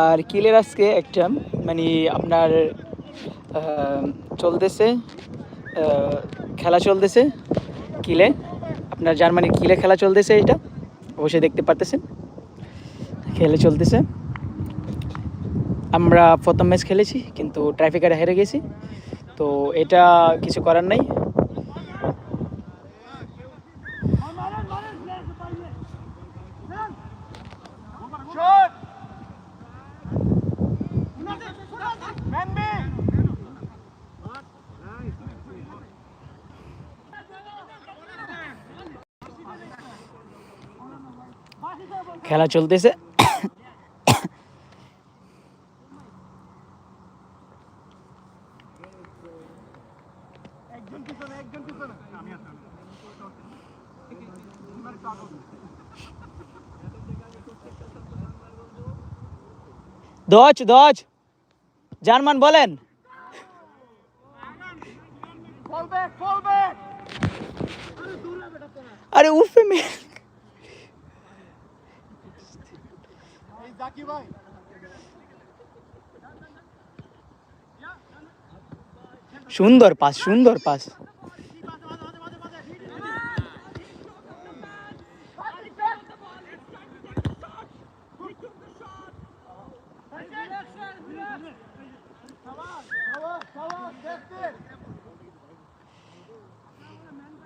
আর কিলের আজকে একটা মানে আপনার চলতেছে খেলা চলতেছে, কিলে, আপনার জার্মানির কিলে খেলা চলতেছে এটা, অবশ্যই দেখতে পারতেছেন, খেলে চলতেছে। আমরা প্রথম ম্যাচ খেলেছি, কিন্তু ট্রাফিকারে হেরে গেছি, তো এটা কিছু করার নাই। খেলা চলতেছে। দশ দশ জার্মান বলেন। আরে উফে সাকিব ভাই। সুন্দর পাস সুন্দর পাস।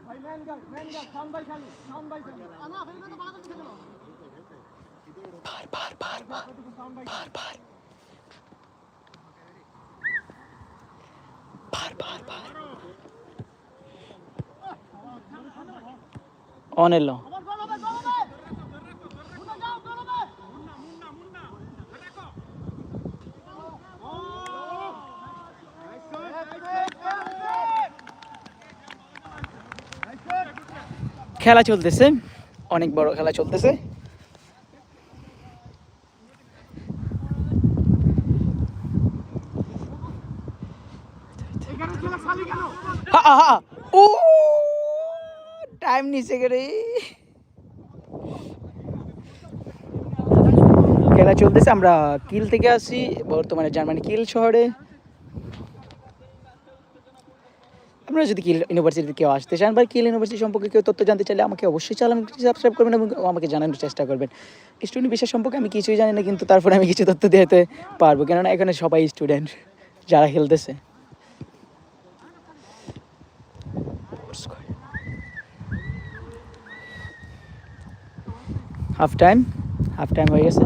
ভাই ম্যান গার্ড খালি সাউন্ড খালি। আনা পার খেলা চলতেছে অনেক বড় খেলা চলতেছে হা হা ও টাইম নিচে গেলে খেলা চলতেছে, আমরা কিল থেকে আসি, বর্তমানে জার্মানি কিল শহরে। আপনারা যদি কিল ইউনিভার্সিটিতে কেউ আসতে চান বা কিল ইউনিভার্সিটি সম্পর্কে কেউ তথ্য জানতে চাইলে আমাকে অবশ্যই চ্যানেল সাবস্ক্রাইব করবেন এবং আমাকে জানানোর চেষ্টা করবেন। স্টুডেন্ট বিষয় সম্পর্কে আমি কিছুই জানি না, কিন্তু তারপরে আমি কিছু তথ্য দিতে পারব, কেননা এখানে সবাই স্টুডেন্ট যারা খেলতেছে। হাফ টাইম হাফ টাইম হয়ে গেছে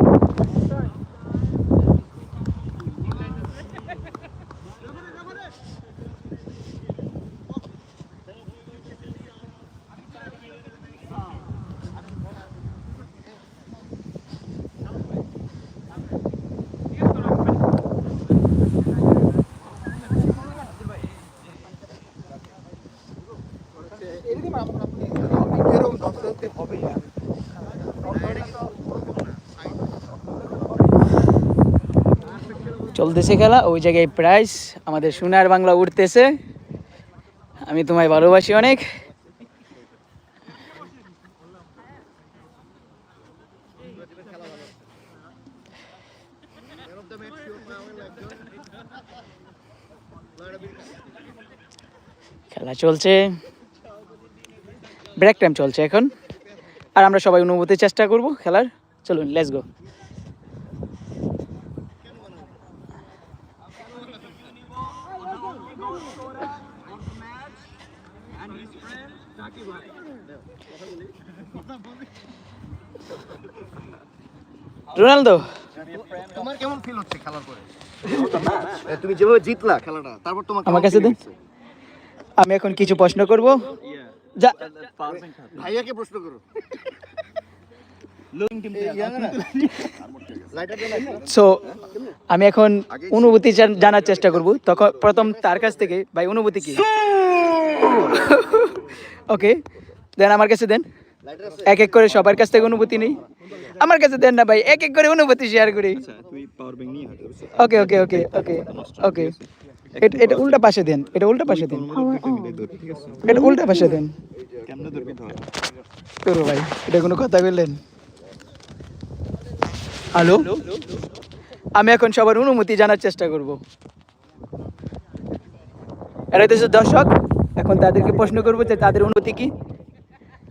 চলতেছে খেলা, ওই জায়গায় প্রাইস আমাদের সোনার বাংলা উঠতেছে আমি তোমায় ভালোবাসি অনেক। খেলা চলছে। ব্রেক টাইম চলছে এখন। আর আমরা সবাই অনুভূতির চেষ্টা করব খেলার। চলুন লেটস গো রোনালদো। তোমার কেমন ফিল হচ্ছে খেলার পরে? তুমি যেভাবে জিতলা খেলাটা তারপর তোমার আমার কাছে দেন আমি এখন কিছু প্রশ্ন করব। ভাইয়াকে প্রশ্ন করো। লাইটার দেন একটা। সো আমি এখন অনুভূতি জানার চেষ্টা করব। তখন প্রথম তার কাছ থেকে ভাই অনুভূতি কি? ওকে দেন আমার কাছে দেন। এক এক করে সবার কাছ থেকে অনুভূতি নেই। আমার কাছে দেন না ভাই এক এক করে অনুভূতি শেয়ার করি। ওকে ওকে ওকে ওকে ওকে এটা এটা উল্টা পাশে দেন এটা উল্টা পাশে দেন। এটা উল্টা পাশে দেন। করো ভাই এটা কোনো কথা বললেন? হ্যালো? আমি এখন সবার অনুমতি জানার চেষ্টা করব। এরা হচ্ছে দর্শক এখন তাদেরকে প্রশ্ন করব যে তাদের অনুভূতি কি?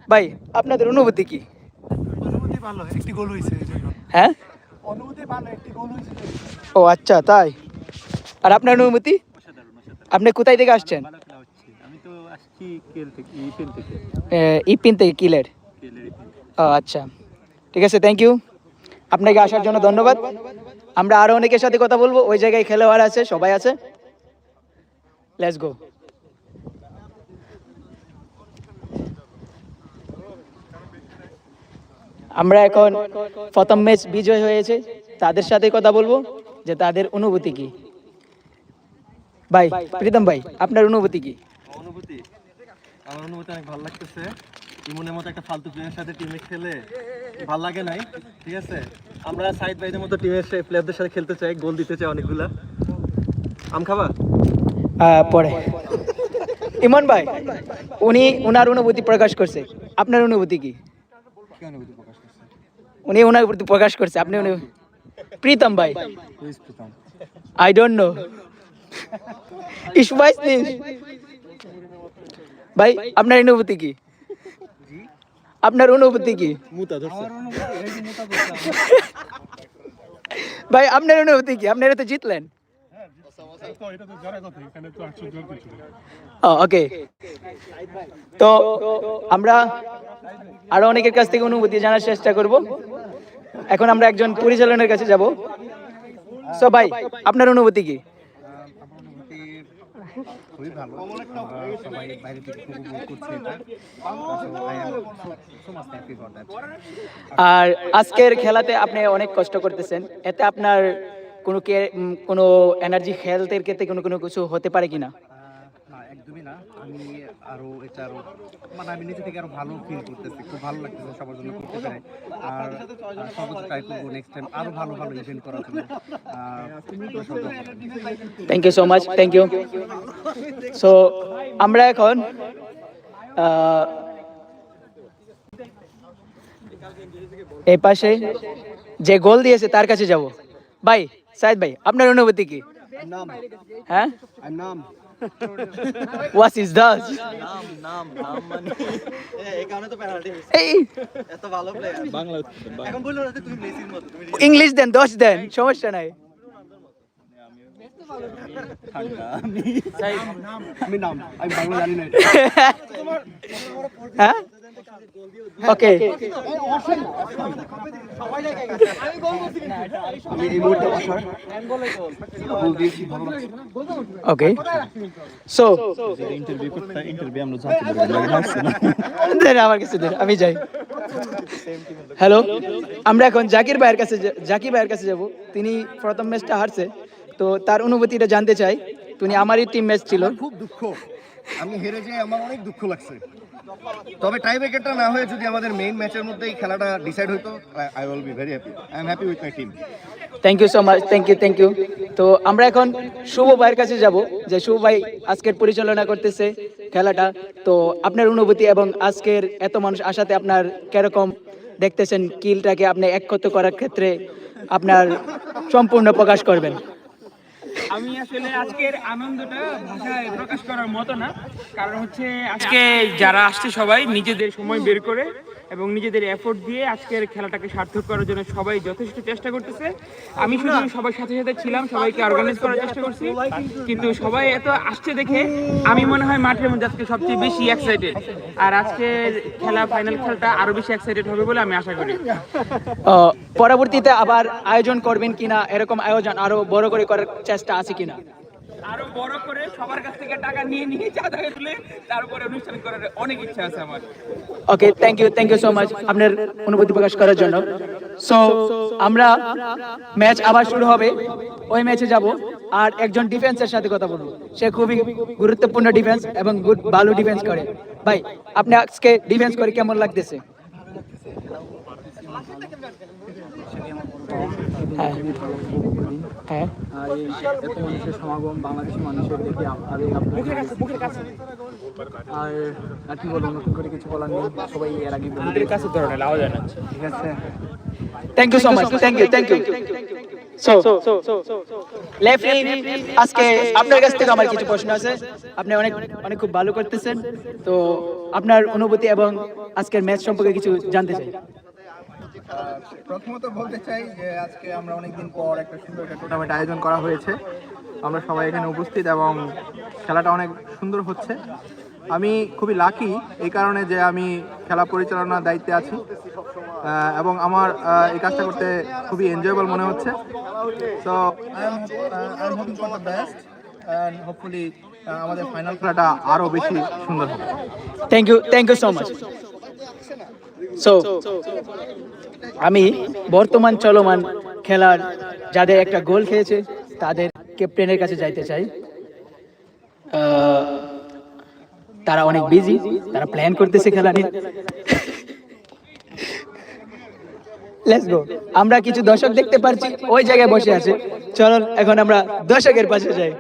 ভাই আপনাদের অনুভূতি কি? অনুভূতি ভালো একটি গোল হয়েছে হ্যাঁ? অনুভূতি ভালো একটি গোল হয়েছে। ও আচ্ছা তাই। আর আপনার অনুভূতি আপনি কোথায় থেকে আসছেন? আমি তো আসছি থেকে ইপেন থেকে। কিলের? ও আচ্ছা। ঠিক আছে থ্যাংক ইউ আপনাকে আসার জন্য ধন্যবাদ। আমরা আরও অনেকের সাথে কথা বলব। ওই জায়গায় খেলোয়াড় আছে সবাই আছে। লেটস গো আমরা এখন প্রথম ম্যাচ বিজয় হয়েছে। তাদের সাথে কথা বলব যে তাদের অনুভূতি কি? ভাই প্রীতম ভাই আপনার অনুভূতি কি? অনুভূতি? আমার অনুভূতি অনেক ভালো লাগতেছে। ইমনের মতো একটা ফালতু প্লেয়ারের সাথে টিমে খেলে ভালো লাগে নাই ঠিক আছে? আমরা সাইড বাইদের মতো টিমের প্লেয়ারদের সাথে খেলতে চাই গোল দিতে চাই অনেকগুলা। আম খাবা? পরে। ইমন ভাই উনি ওনার অনুভূতি প্রকাশ করছে। আপনার অনুভূতি কি? উনি ওনার প্রতি প্রকাশ করছে আপনি উনি প্রীতম ভাই। আই ডোন্ট নো ইসমাইস ভাই আপনার অনুভূতি কি? আপনার অনুভূতি কি? ভাই আপনার অনুভূতি কি? আপনারা তো জিতলেন। ওকে তো আমরা আরও অনেকের কাছ থেকে অনুভূতি জানার চেষ্টা করব। এখন আমরা একজন পরিচালনের কাছে যাব। সো ভাই আপনার অনুভূতি কি? খুবই ভালো। সবাই বাইরে থেকে আর আজকের খেলাতে আপনি অনেক কষ্ট করতেছেন। এতে আপনার কোনো কোনো এনার্জি হেলথের ক্ষেত্রে কোনো কোনো কিছু হতে পারে কিনা? না, আমি আরও এটা আরও মানে আমি নিজে থেকে আরও ভালো ফিল করতেছি, খুব ভালো লাগতেছে সবার জন্য করতে পেরে। আর সর্বোচ্চ ট্রাই করব নেক্সট টাইম আরও ভালো ভালো ইভেন্ট করার জন্য। Thank you so much thank you so আমরা এখন এই পাশে যে গোল দিয়েছে তার কাছে যাব। ভাই, সাইদ ভাই, আপনার অনুভূতি কি? হ্যাঁ আই নাম ওয়াস ইজ দাস নাম নাম নাম মানে এই কারণে তো পেনাল্টি এই। এত ভালো প্লেয়ার বাংলা এখন বলল না যে তুমি মেসির মতো তুমি ইংলিশ দেন দশ দেন সমস্যা নাই। আমি নাম। আমি বাংলা জানি না হ্যাঁ? ওকে ওকে সো ইন্টারভিউ করতে ইন্টারভিউ আমরা জানতে কাছে আমি যাই। হ্যালো আমরা এখন জাকির ভাইয়ের কাছে জাকির ভাইয়ের কাছে যাব। তিনি প্রথম ম্যাচটা হারছে। তো তার অনুভূতিটা জানতে চাই। তিনি আমারই টিম ম্যাচ ছিল। খুব দুঃখ। আমি হেরে যাই আমার অনেক দুঃখ লাগছে। তবে টাই ব্রেকারটা না হয়ে যদি আমাদের মেইন ম্যাচের মধ্যেই খেলাটা ডিসাইড হতো I will be very happy I am happy with my team thank you so much thank you thank you তো আমরা এখন শুভ ভাইয়ের কাছে যাব, যে শুভ ভাই আজকের পরিচালনা করতেছে খেলাটা। তো আপনার অনুভূতি এবং আজকের এত মানুষ আসাতে আপনার কীরকম দেখতেছেন? কিলটাকে আপনি একত্র করার ক্ষেত্রে আপনার সম্পূর্ণ প্রকাশ করবেন। আমি আসলে আজকের আনন্দটা ভাষায় প্রকাশ করার মতো না। কারণ হচ্ছে আজকে যারা আসছে সবাই নিজেদের সময় বের করে এবং নিজেদের এফোর্ট দিয়ে আজকের খেলাটাকে সার্থক করার জন্য সবাই যথেষ্ট চেষ্টা করতেছে। আমি শুধু সবার সাথে সাথে ছিলাম, সবাইকে অর্গানাইজ করার চেষ্টা করছি। কিন্তু সবাই এত আসছে দেখে আমি মনে হয় মাঠের মধ্যে আজকে সবচেয়ে বেশি এক্সাইটেড আর আজকের খেলা ফাইনাল খেলাটা আরও বেশি এক্সাইটেড হবে বলে আমি আশা করি। পরবর্তীতে আবার আয়োজন করবেন কিনা, এরকম আয়োজন আরও বড় করে করার চেষ্টা আছে কিনা? আরও বড় করে সবার কাছ থেকে টাকা নিয়ে নিয়ে চাঁদা তুলে তারপরে অনুষ্ঠান করার অনেক ইচ্ছা আছে আমার। Okay thank you thank you so much আপনার অনুভূতি প্রকাশ করার জন্য। সো আমরা ম্যাচ আবার শুরু হবে, ওই ম্যাচে যাব আর একজন ডিফেন্সের সাথে কথা বলব। সে খুবই গুরুত্বপূর্ণ ডিফেন্স এবং ভালো ডিফেন্স করে। ভাই, আপনি আজকে ডিফেন্স করে কেমন লাগতেছে? So much thank you thank you আজকে আপনার কাছ থেকে আমার কিছু প্রশ্ন আছে। আপনি অনেক অনেক খুব ভালো করতেছেন। তো আপনার অনুভূতি এবং আজকের ম্যাচ সম্পর্কে কিছু জানতে চাই। প্রথমত বলতে চাই যে আজকে আমরা অনেকদিন পর একটা সুন্দর একটা টুর্নামেন্ট আয়োজন করা হয়েছে। আমরা সবাই এখানে উপস্থিত এবং খেলাটা অনেক সুন্দর হচ্ছে। আমি খুবই লাকি এই কারণে যে আমি খেলা পরিচালনার দায়িত্বে আছি এবং আমার এই কাজটা করতে খুবই এনজয়েবল মনে হচ্ছে। অ্যান্ড হোপফুলি আমাদের ফাইনাল খেলাটা আরও বেশি সুন্দর হবে। Thank you thank you so much so আমি বর্তমান চলমান খেলার যাদের একটা গোল খেয়েছে, তাদের ক্যাপ্টেনের কাছে যাইতে চাই। তারা অনেক বিজি তারা প্ল্যান করতেছে খেলা নিয়ে। আমরা কিছু দর্শক দেখতে পারছি, ওই জায়গায় বসে আছে। চলো এখন আমরা দর্শকের পাশে যাই।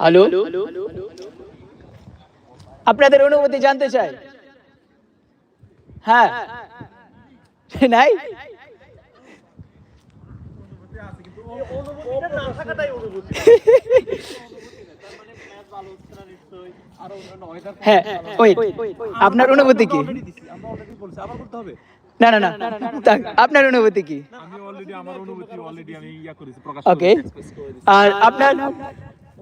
হ্যালো আপনাদের অনুভূতি জানতে চাই। হ্যাঁ। নাই? হ্যাঁ ওই আপনার অনুভূতি কি? না না না আপনার অনুভূতি কি? আমি অলরেডি আমার অনুভূতি অলরেডি আমি করেছি প্রকাশ ওকে আর আপনার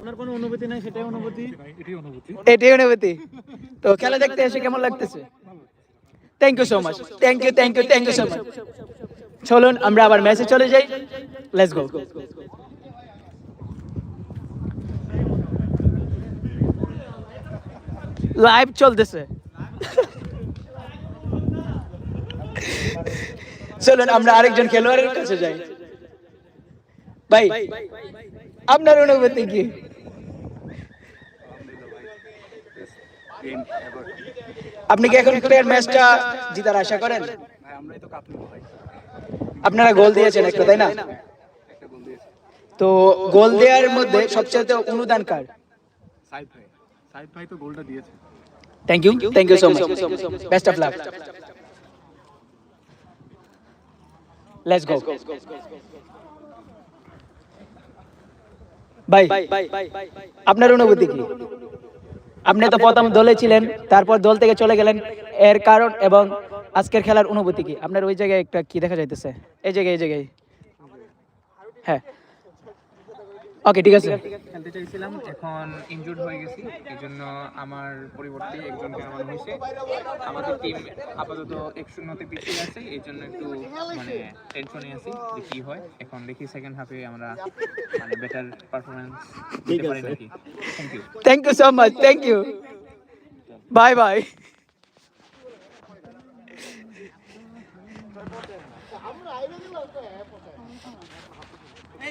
ওনার কোনো অনুভূতি নাই সেটাই অনুভূতি? এটাই অনুভূতি। এটাই অনুভূতি। তো খেলা দেখতে এসে কেমন লাগতেছে? Thank you so much thank you thank you thank you so much চলুন আমরা আবার ম্যাচে চলে যাই। লেটস গো লাইভ চলতেছে। চলুন আমরা আরেকজন খেলোয়াড়ের কাছে যাই। ভাই আপনার অনুভূতি কি? আপনি কি এখন প্লেয়ার ম্যাচটা জিতার আশা করেন? আপনারা গোল দিয়েছেন একটা তাই না? তো গোল দেওয়ার মধ্যে সবচেয়ে অনুদান কার? সাইদ ভাই সাইদ ভাই তো গোলটা দিয়েছে thank you thank you so much best of luck let's go ভাই আপনার অনুভূতি কি? আপনি তো প্রথম দলে ছিলেন তারপর দল থেকে চলে গেলেন। এর কারণ এবং আজকের খেলার অনুভূতি কি? আপনার ওই জায়গায় একটা কি দেখা যাইতেছে? এই জায়গায় এই জায়গায়। হ্যাঁ। ওকে ঠিক আছে। খেলতে চাইছিলাম এখন ইনজুর্ড হয়ে গেছি এই জন্য আমার পরিবর্তে একজনকে নামানো হয়েছে। আমাদের টিম আপাতত এক শূন্যতে পিছিয়ে আছে এই জন্য একটু মানে টেনশনে আছি যে কি হয়। এখন দেখি সেকেন্ড হাফে আমরা মানে বেটার পারফরমেন্স দিতে পারি নাকি? Thank you thank you so much thank you bye bye